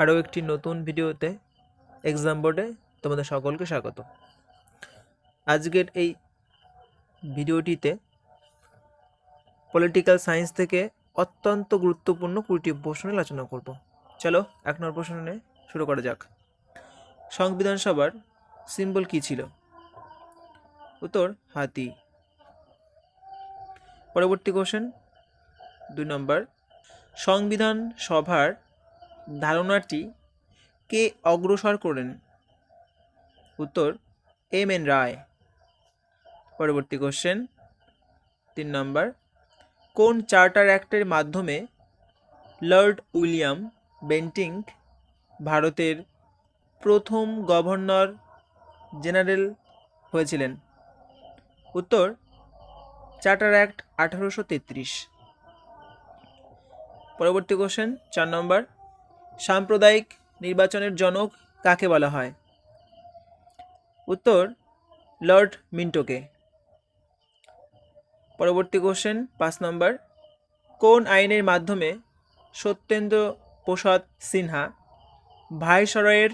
আরও একটি নতুন ভিডিওতে এক্সাম বোর্ডে তোমাদের সকলকে স্বাগত। আজকের এই ভিডিওটিতে পলিটিক্যাল সায়েন্স থেকে অত্যন্ত গুরুত্বপূর্ণ কুড়িটি প্রশ্ন আলোচনা করব। চলো, এক নম্বর প্রশ্ন শুরু করা যাক। সংবিধান সভার সিম্বল কী ছিল? উত্তর, হাতি। পরবর্তী কোশ্চেন দুই নম্বর। সংবিধান সভার ধারণাটি কে অগ্রসর করেন? উত্তর, এম এন রায়। পরবর্তী কোশ্চেন তিন নম্বর কোন চার্টার অ্যাক্টের মাধ্যমে লর্ড উইলিয়াম বেন্টিং ভারতের প্রথম গভর্নর জেনারেল হয়েছিলেন? উত্তর চার্টার অ্যাক্ট আঠারোশো তেত্রিশ। পরবর্তী কোশ্চেন চার নম্বর সাম্প্রদায়িক নির্বাচনের জনক কাকে বলা হয়? উত্তর, লর্ড মিন্টোকে। পরবর্তী কোশ্চেন পাঁচ নম্বর। কোন আইনের মাধ্যমে সত্যেন্দ্র প্রসাদ সিনহা ভাইসরয়ের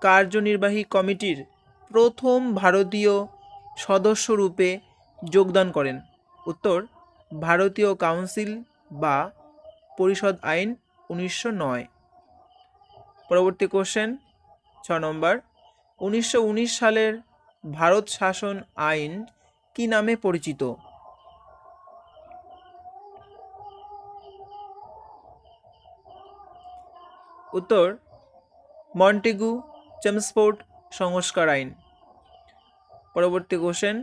কার্যনির্বাহী কমিটির প্রথম ভারতীয় সদস্যরূপে যোগদান করেন? উত্তর, ভারতীয় কাউন্সিল বা পরিষদ আইন উনিশশো নয়। পরবর্তী কোশ্চেন ছ নম্বর। উনিশশো উনিশ সালের ভারত শাসন আইন কি নামে পরিচিত? উত্তর, মন্টেগু চেমসফোর্ড সংস্কার আইন। পরবর্তী কোশ্চেন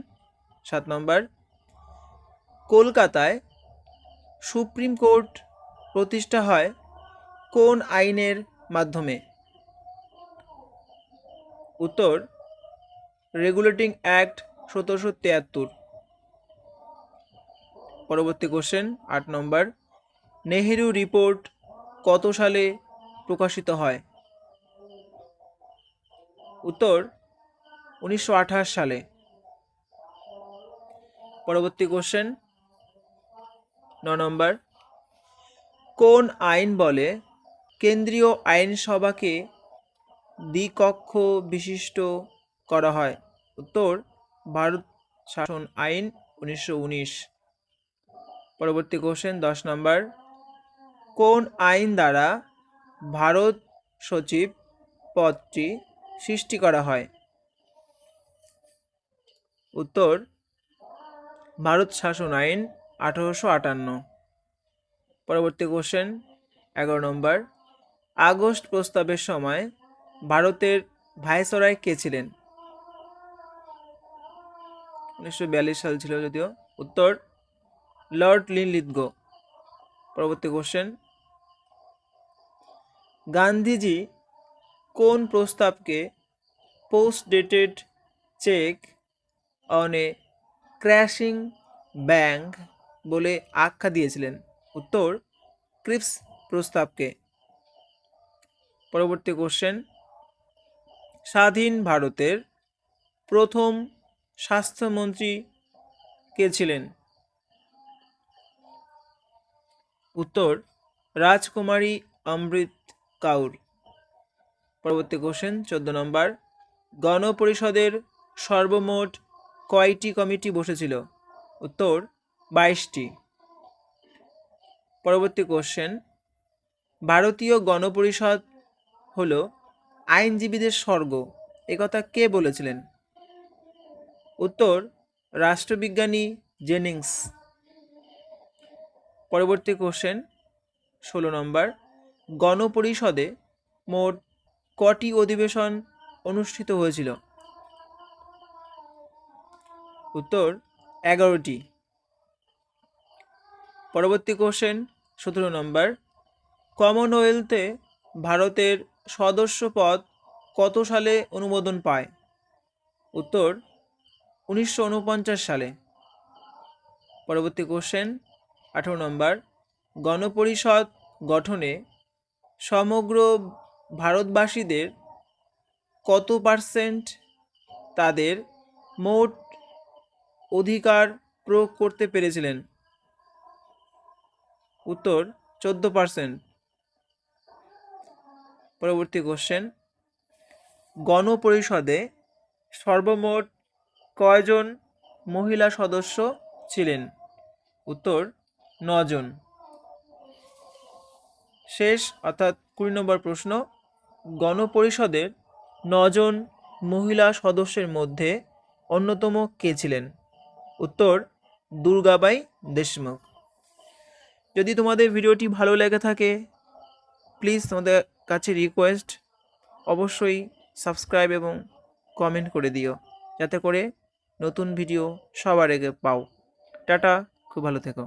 সাত নম্বর। কলকাতায় সুপ্রিম কোর্ট প্রতিষ্ঠা হয় কোন আইনের মাধ্যমে। উত্তর রেগুলেটিং অ্যাক্ট সতেরোশো তিয়াত্তর। পরবর্তী কোশ্চেন আট নম্বর, নেহেরু রিপোর্ট কত সালে প্রকাশিত হয়? উত্তর, উনিশশো আঠাশ সালে। পরবর্তী কোশ্চেন ন নম্বর, কোন আইন বলে কেন্দ্রীয় আইনসভাকে দ্বিকক্ষ বিশিষ্ট করা হয়। উত্তর, ভারত শাসন আইন উনিশশো উনিশ। পরবর্তী কোশ্চেন দশ নম্বর। কোন আইন দ্বারা ভারত সচিব পদটি সৃষ্টি করা হয়? উত্তর, ভারত শাসন আইন আঠারোশো আটান্ন। পরবর্তী কোশ্চেন এগারো নম্বর। আগস্ট প্রস্তাবের সময় ভারতের ভাইসরয় কে ছিলেন? উনিশশো বিয়াল্লিশ সাল ছিল যদিও। উত্তর, লর্ড লিনলিথগো পরবর্তী কোশ্চেন গান্ধীজি কোন প্রস্তাবকে post dated cheque on a crashing bank বলে আখ্যা দিয়েছিলেন? উত্তর, ক্রিপস প্রস্তাবকে। পরবর্তী কোশ্চেন স্বাধীন ভারতের প্রথম স্বাস্থ্যমন্ত্রী কে ছিলেন? উত্তর, রাজকুমারী অমৃত কাউর। পরবর্তী কোশ্চেন চোদ্দ নম্বর গণপরিষদের সর্বমোট কয়টি কমিটি বসেছিল? উত্তর, বাইশটি। পরবর্তী কোশ্চেন ভারতীয় গণপরিষদ হল, আইনজীবীদের স্বর্গ। একথা কে বলেছিলেন? উত্তর, রাষ্ট্রবিজ্ঞানী জেনিংস। পরবর্তী কোশ্চেন ষোলো নম্বর। গণপরিষদে মোট কটি অধিবেশন অনুষ্ঠিত হয়েছিল? উত্তর, এগারোটি। পরবর্তী কোশ্চেন সতেরো নম্বর। কমনওয়েলথে ভারতের সদস্য পদ কত সালে অনুমোদন পায়? উত্তর, উনিশশো উনপঞ্চাশ সালে। পরবর্তী কোশ্চেন আঠেরো নম্বর। গণপরিষদ গঠনে সমগ্র ভারতবাসীদের কত পার্সেন্ট তাদের মোট অধিকার প্রয়োগ করতে পেরেছিলেন? উত্তর, চোদ্দ পার্সেন্ট পরবর্তী কোশ্চেন গণপরিষদে সর্বমোট কয়জন মহিলা সদস্য ছিলেন? উত্তর, নজন। শেষ, অর্থাৎ কুড়ি নম্বর প্রশ্ন, গণপরিষদের নজন মহিলা সদস্যের মধ্যে অন্যতম কে ছিলেন? উত্তর, দুর্গাবাই দেশমুখ। যদি তোমাদের ভিডিওটি ভালো লেগে থাকে প্লিজ তোমাদের কাছে রিকোয়েস্ট অবশ্যই সাবস্ক্রাইব এবং কমেন্ট করে দিও। যাতে করে নতুন ভিডিও সবার আগে পাও। টাটা, খুব ভালো থেকো।